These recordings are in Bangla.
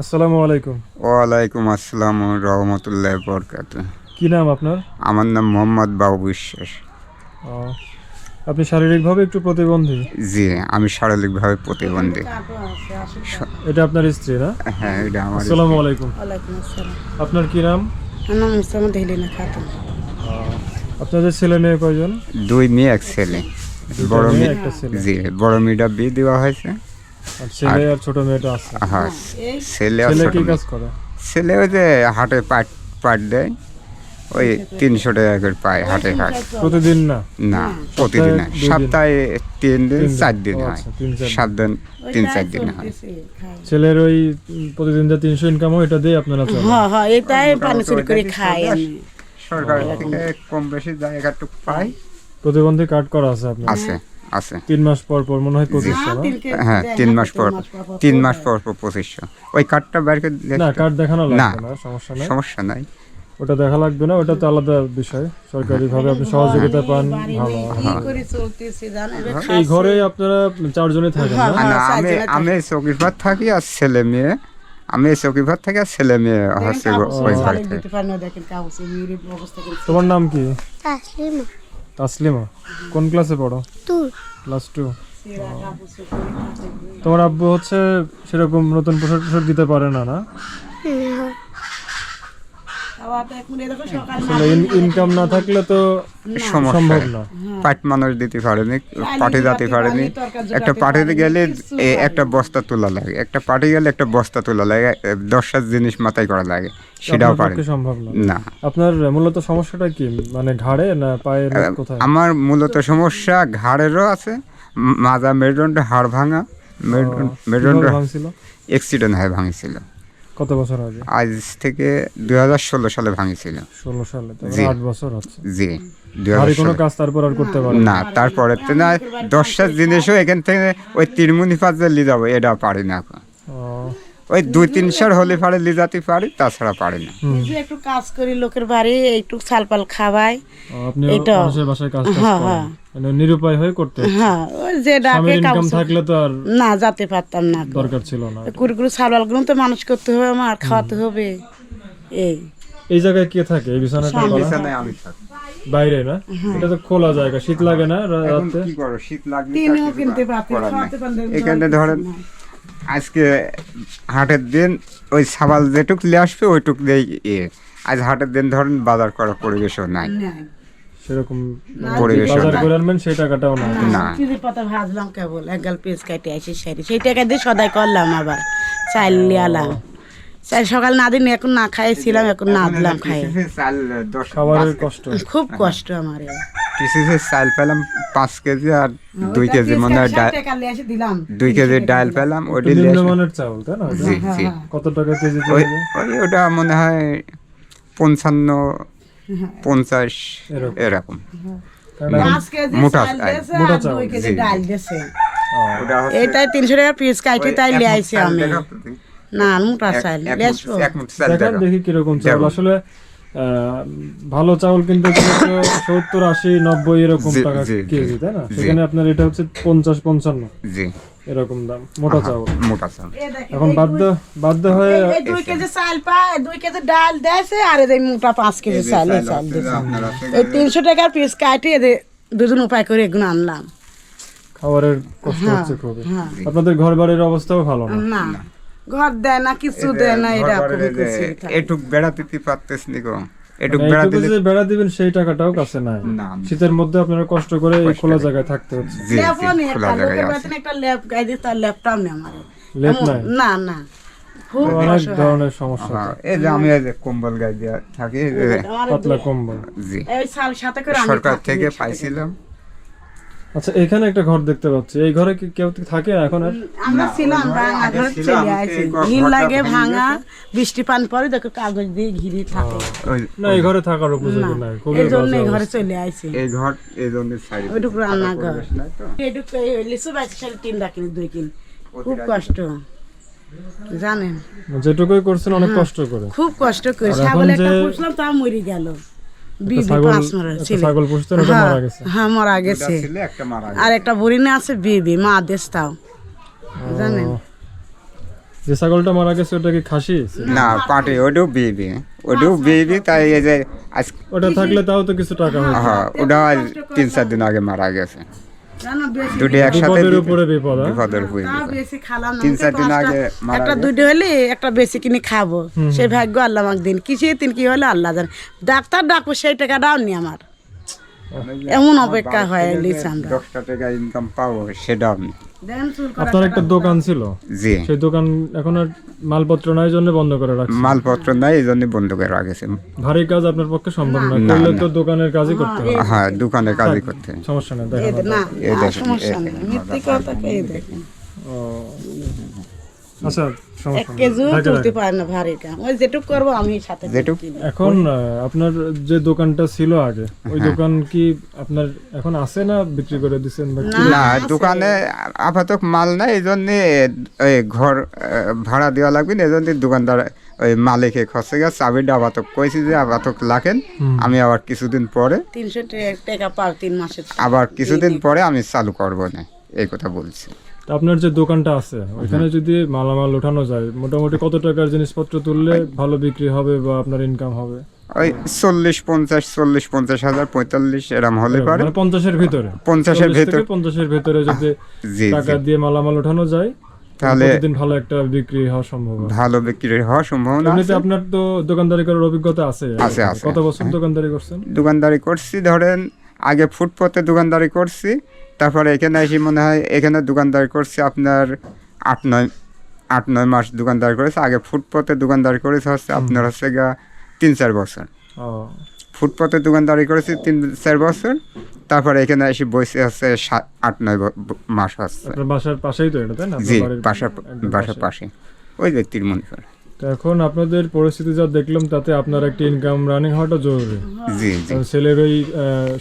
আসসালামু আলাইকুম। ওয়ালাইকুম আসসালাম রহমতুল্লাহ বরকাত কি নাম আপনার? আমার নাম মোহাম্মদ বাবু বিশ্বাস। আপনি শারীরিকভাবে একটু প্রতিবন্ধী? জি আমি শারীরিকভাবে প্রতিবন্ধী। এটা আপনার স্ত্রী না? হ্যাঁ এটা আমার আসসালামু আলাইকুম। ওয়ালাইকুম আসসালাম। আপনার কি নাম? আমার নাম ইসলাম হেলিনা খাতুন। আপনাদের ছেলে মেয়ে কয়জন? দুই মেয়ে এক ছেলে। বড় মেয়ে, একটা ছেলে। জি বড় মেয়েটা বিয়ে দেওয়া হয়েছে। ছেলে আর ছোট মেয়েটা আছে। হ্যাঁ ছেলে ছেলে কি কাজ করে? ছেলে ওই যে হাটে পাট পাট দেয়। ওই তিনশো টাকা। করে পায় হাটে হাট প্রতিদিন না? না প্রতিদিন না। সপ্তাহে তিন দিন চার দিন হয়। আচ্ছা, তিন চার দিন। সাত দিন তিন চার দিন হয়। ছেলের ওই প্রতিদিন যে তিনশো ইনকাম হয় এটা দিয়ে আপনারা হ্যাঁ হ্যাঁ এটাই পানি চুরি করে খাই সরকার থেকে কম বেশি জায়গাটুকু পাই। প্রতিবন্ধী কার্ড করা আছে আপনার আছে। আছে। তিন মাস পর পর মনে হয় পঁচিশশো হ্যাঁ তিন মাস পর তিন মাস পর। পর পঁচিশশো। ওই কার্ডটা বের করে না কার্ড দেখানো। লাগবে না সমস্যা নেই। সমস্যা নাই। ওটা দেখা লাগবে না ওটা তো আলাদা বিষয়। সরকারি ভাবে আপনি সহযোগিতা পান ভালো। কি করে চলতেছে জানেন? এই ঘরে আপনারা চারজনে থাকেন না? হ্যাঁ, আমি আমি চৌকি ভাত থাকি আর ছেলে মেয়ে। আমি চৌকি ভাত থাকি আর ছেলে মেয়ে হচ্ছে ওই ঘরে তোমার নাম কি? তাসলিমা। তাসলিমা। কোন ক্লাসে পড়ো? তুর ক্লাস টু তোমার আব্বু হচ্ছে সেরকম নতুন পোশাক টোশাক দিতে পারে না না খাওয়াটা এখন এই দেখো সকাল আসলে ইনকাম না থাকলে তো সম্ভব না। পাট মানুষ দিতে পারেনি পাঠে যেতে পারেনি। একটা গেলে একটা বস্তা তোলা লাগে একটা পাঠে গেলে একটা বস্তা তোলা লাগে এ, দশটা জিনিস মাথায় করা লাগে সেটাও পারে সম্ভব না? আপনার মূলত সমস্যাটা কি? মানে ঘাড়ে না পায়ে কোথায়? আমার মূলত সমস্যা ঘাড়েরও আছে মাজা মেরুদণ্ড হাড় ভাঙা মেরুদণ্ড মেরুদণ্ড কীভাবে ভাঙছিল? অ্যাক্সিডেন্ট হয়ে ভাঙেছিল। কত বছর আগে আজ থেকে দুই হাজার ষোলো সালে ভাঙিছিল। ষোলো সালে তো জি। আট বছর হচ্ছে। জি আর কোনো কাজ তারপর আর করতে পারে না। তারপরে তো না দশটা জিনিসও এখান থেকে ওই তিরমুনি পাঁচ যাব এটা পারি না এখন। ওই দুই তিনশোর হলে পারে লি যেতে পারি তাছাড়া পারি না। একটু কাজ করি লোকের বাড়ি একটু সালপাল খাওয়াই আপনি মানুষের বাসায় কাজ হ্যাঁ, করেন? হ্যাঁ। মানে নিরুপায় হয়ে করতে হ্যাঁ ওই যে ডাকে ইনকাম থাকলে তো আর না যেতে পারতাম না দরকার ছিল না। কুড়ি সালপালগুলো তো মানুষ করতে হবে আমার খাওয়াতে হবে। এই। এই জায়গায় কে থাকে? এই বিছানাটা করা? বিছানায় আমি থাকি। বাইরে না? এটা তো খোলা জায়গা শীত লাগে না রাতে? কি করো? শীত লাগলে এখানে ধরেন আজকে হাটের দিন ওই সাবাল যেটুক নিয়ে আসবে ওইটুক দিয়ে ইয়ে আজ হাটের দিন ধরেন বাজার করার পরিবেশও নাই। নাই। সেরকম পরিবেশও নাই। সেই টাকাটাও না না। চিড়ির পাতা ভাজলাম কেবল এক গাল কাটে আসি সারি সেই টাকা দিয়ে সদাই করলাম আবার চাল লিয়ালাম চাল সকাল না দিন এখন না খাইছিলাম এখন না দিলাম খাই। চাল দশ খাবারের কষ্ট। খুব কষ্ট আমার। পিসিসে চাল পেলাম পাঁচ কেজি আর দুই কেজি মনে হয় ডাল দুই কেজি ডাল পেলাম ওটি নিম্নমানের চাউল তাই না? জি জি। কত টাকা কেজি ওই ওটা মনে হয় পঞ্চান্ন পঞ্চাশ এরকম। মোটা মোটা এইটাই তিনশো টাকা পিস কাটি তাই লিয়ে আইছি আমি। না মোটা চাল দেখা। কীরকম আসলে ভালো চাউল কিন্তু সত্তর আশি নব্বই এরকম টাকা কেজি তাই না? সেখানে আপনার এটা হচ্ছে পঞ্চাশ পঞ্চান্ন জি। এরকম দাম মোটা চাউল। মোটা চাল এখন বাধ্য বাধ্য হয়ে দুই কেজি চাল পায় দুই কেজি ডাল দেয়ছে আর এই মোটা পাঁচ কেজি চাল এই চাল এই তিনশো টাকার পিস কাটিয়ে এদের দুজন উপায় করে এগুলো আনলাম। খাবারের কষ্ট হচ্ছে খুবই। হ্যাঁ। আপনাদের ঘর বাড়ির অবস্থাও ভালো না। না। ঘর দেয় না কিছু দেয় না এটা। এটুক বেড়া দিতে পারতেছ নি গো। এটুক মানে বেড়া দিলে বেড়া দিবেন সেই টাকাটাও কাছে না শীতের মধ্যে আপনারা কষ্ট করে এই খোলা জায়গায় থাকতে হচ্ছে। জি জি খোলা জায়গায় আছে। একটা ল্যাপ গাই দিয়ে তার ল্যাপটপ নেই আমার। লেপ না না। অনেক ধরনের সমস্যা হ্যাঁ, এই যে আমি এই যে কম্বল গায়ে দিয়ে থাকি পাতলা কম্বল। জি। এই সাল সাথে করে সরকার থেকে পাইছিলাম। আচ্ছা এখানে একটা ঘর দেখতে পাচ্ছি। এই ঘরে কি কেউ থাকে এখন আর? আমরা ছিলাম ঘরে ভাঙা ঘর চলে আসি। ঘর- ঘির লাগে ভাঙা বৃষ্টি পানি পরে দেখো কাগজ দিয়ে ঘিরে থাকে। না এই ঘরে থাকার উপযোগী নাই খুবই এই জন্য এই ঘরে চলে আসি। এই ঘর এই জন্য সাইড ওইটুকু রান্নাঘর নাই তো? এটুকু এই লিচু সালে তিন ডাকিনি দুই কিন খুব কষ্ট। জানেন। যেটুকুই করছেন অনেক কষ্ট করে। খুব কষ্ট করে ছাগল একটা পুষলাম তা মরে গেল। হ্যাঁ, মারা গেছে। হ্যাঁ মারা দুটা গেছে। ছেলে একটা মারা গেছে। আর একটা বুড়িনে আছে বিবি মা দেশ তাও। জানেন? ও, যে ছাগলটা মারা গেছে ওটা কি খাসি? না পাটি ওটাও বিবি। ওটাও বিবি তাই এই যে আজ ওটা থাকলে তাও তো কিছু টাকা হয় হ্যাঁ ওটা আজ তিন চার দিন আগে মারা গেছে। জানো বেশি দুটি একসাথে উপরে বিপদ হ্যাঁ? বিপদের উপরে বেশি খালাম তিন চার দিন আগে একটা দুটো হলে একটা বেশি কিনে খাব। সেই ভাগ্য আল্লাহ আমাকে দিন। কিসে তিন কি হলে আল্লাহ জানে। ডাক্তার ডাকবো সেই টাকাটাও নি আমার। এমন অপেক্ষা হয় লিস আমরা দশটা টাকা ইনকাম পাবো সেটাও চুল করা আপনার একটা দোকান ছিল? জি। সেই দোকান এখন আর মালপত্র নাই জন্য বন্ধ করে রাখছে মালপত্র নাই এই জন্য বন্ধ করে রাখেছে। ভারী কাজ আপনার পক্ষে সম্ভব না করলে তো দোকানের কাজই করতে হবে। হ্যাঁ দোকানে কাজই করতে সমস্যা নেই দেখেন না এই দেখেন, সমস্যা নেই মিথ্যে কথা কে দেখেন ও আচ্ছা এক সমস্যা নেই। কেজিও ঢাকা তুলতে পারে না ভারী কাম। ওই যেটুক করব আমি সাথে যেটুক? এখন আপনার যে দোকানটা ছিল আগে ওই দোকান কি আপনার এখন আছে না বিক্রি করে দিচ্ছেন কি? না দোকানে আপাতত মাল নাই এই জন্য ওই ঘর ভাড়া দেওয়া লাগবে না এই জন্য দোকানদার ওই মালিকে খসে গেছে। চাবিটা আপাতত কইছি যে আপাতত লাখেন আমি আবার কিছুদিন পরে তিনশো টাকা পাও তিন মাসের। আবার কিছুদিন পরে আমি চালু করব না এই কথা বলছি। আপনার যে দোকানটা আছে ওইখানে যদি মালামাল ওঠানো যায় মোটামুটি কত টাকার জিনিসপত্র তুললে ভালো বিক্রি হবে বা আপনার ইনকাম হবে? ওই চল্লিশ পঞ্চাশ চল্লিশ পঞ্চাশ হাজার পঁয়তাল্লিশ এরম হলে পারে। মানে পঞ্চাশের ভিতরে? পঞ্চাশের 40 ভেতর পঞ্চাশের ভিতরে যদি টাকা দিয়ে মালামাল ওঠানো যায় তাহলে প্রতিদিন ভালো একটা বিক্রি হওয়া সম্ভব ভালো বিক্রি হওয়ার সম্ভাবনা এমনিতে আপনার তো দোকানদারি করার অভিজ্ঞতা আছে, আছে। কত বছর দোকানদারি করছেন? দোকানদারি করছি ধরেন আগে ফুটপথে দোকানদারি করছি তারপরে এখানে এসে মনে হয় এখানে দোকানদারি করছি আপনার আট নয় আট নয় মাস দোকানদারি করেছে আগে ফুটপথে দোকানদারি করেছে হচ্ছে আপনার হচ্ছে গা তিন চার বছর। ফুটপথে দোকানদারি করেছি তিন চার বছর তারপরে এখানে এসে বসে আছে সাত আট নয় মাস হচ্ছে। আপনার বাসার পাশেই তো এটা তাই না? জি বাসার পাশে। পাশে। ওই ব্যক্তির মনে করে। তো এখন আপনাদের পরিস্থিতি যা দেখলাম তাতে আপনার একটা ইনকাম রানিং হওয়াটা জরুরি। জি জি। ছেলের ওই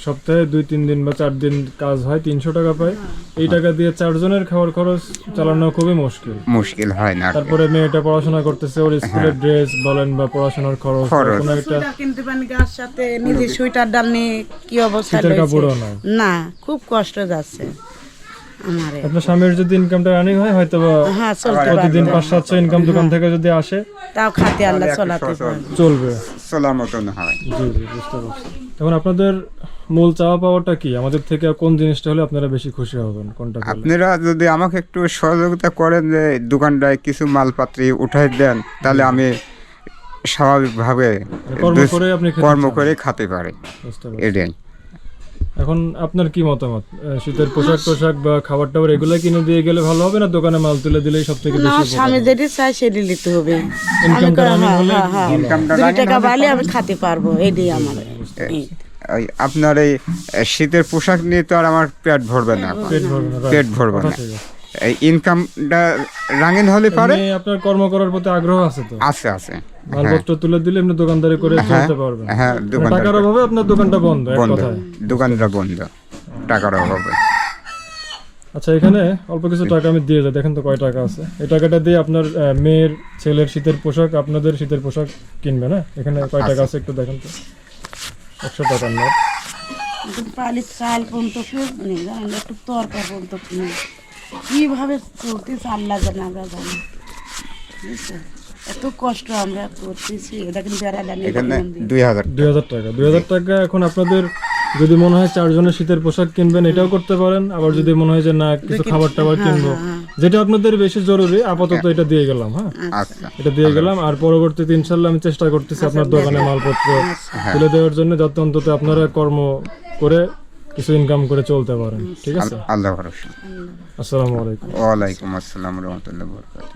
সপ্তাহে দুই তিন দিন বা চার দিন কাজ হয় তিনশো টাকা পায়। এই টাকা দিয়ে চারজনের খাওয়ার খরচ চালানো খুবই মুশকিল। মুশকিল হয় না তারপরে মেয়েটা পড়াশোনা করতেছে ওর স্কুলের ড্রেস বলেন বা পড়াশোনার খরচ কোনো একটা কিনতে পারি গাছ সাথে নিজে সুইটার ডাল নিয়ে কি অবস্থা না খুব কষ্ট যাচ্ছে। আপনার স্বামীর যদি ইনকামটা রানিং হয় হয়তো হ্যাঁ প্রতিদিন পাঁচ সাতশো ইনকাম দোকান থেকে যদি আসে তাও খাতে আল্লাহ চলাতে চলবে। চলার মতন হয়। জি জি বুঝতে পারছি। এখন আপনাদের মূল চাওয়া পাওয়াটা কি? আমাদের থেকে কোন জিনিসটা হলে আপনারা বেশি খুশি হবেন? কোনটা আপনারা যদি আমাকে একটু সহযোগিতা করেন যে দোকানটায় কিছু মালপাত্রি উঠাই দেন তাহলে আমি স্বাভাবিকভাবে কর্ম করে আপনি কর্ম করে খেতে পারি। এটাই। এখন আপনার কি মতামত? শীতের পোশাক টোশাক বা খাবার টাবার এগুলো কিনে দিয়ে গেলে ভালো হবে না দোকানে মাল তুলে দিলেই সব থেকে বেশি স্বামী যেটি চাই সেটি নিতে হবে। ইনকামটা রানিং হ্যাঁ, হলে হ্যাঁ, হ্যাঁ। দুই টাকা পাইলে আমি খাতে পারব এটাই আমার আপনার এই শীতের পোশাক নিয়ে তো আর আমার পেট ভরবে না পেট ভরবে না আছে। এই ইনকামটা রাঙিন হলে পারে? আপনার কর্ম করার প্রতি আগ্রহ আছে তো? আছে আছে। মালপত্র তুলে দিলে এমনি দোকানদারি করে চলতে পারবেন। হ্যাঁ মানে দোকান টাকার অভাবে আপনার দোকানটা বন্ধ এক বন্ধ। কথায়। দোকানটা বন্ধ টাকার অভাবে। আচ্ছা এখানে অল্প কিছু টাকা আমি দিয়ে যাই। দেখেন তো কয় টাকা আছে। এই টাকাটা দিয়ে আপনার আহ, মেয়ের ছেলের শীতের পোশাক আপনাদের শীতের পোশাক কিনবে না? এখানে কয় টাকা আছে একটু দেখেন তো। একশো টাকার নোট পালি চাল পর্যন্ত নেই জানেন একটু তরকার পর্যন্ত নেই কীভাবে চলতেছে আল্লাহ জানে আমরা জানি। বুঝছেন? এত কষ্ট আমরা করতেছি এটা কিন্তু বেড়ালে এখানে দুই হাজার দুই হাজার টাকা। দুই হাজার টাকা এখন আপনাদের যদি মনে হয় চারজনের শীতের পোশাক কিনবেন এটাও করতে পারেন। আবার যদি মনে হয় যে না কিছু খাবার টাবার কিনবো। যেটা আপনাদের বেশি জরুরি আপাতত এটা দিয়ে গেলাম হ্যাঁ? আচ্ছা। এটা দিয়ে গেলাম। আর পরবর্তীতে ইনশাল্লাহ আমি চেষ্টা করতেছি আপনার দোকানে মালপত্র তুলে দেওয়ার জন্য যাতে অন্তত আপনারা কর্ম করে কিছু ইনকাম করে চলতে পারেন। ঠিক আছে? আল্লাহ ভরসা। আসসালামু আলাইকুম। ওয়ালাইকুম আসসালাম রহমতুল্লাহ বরকাত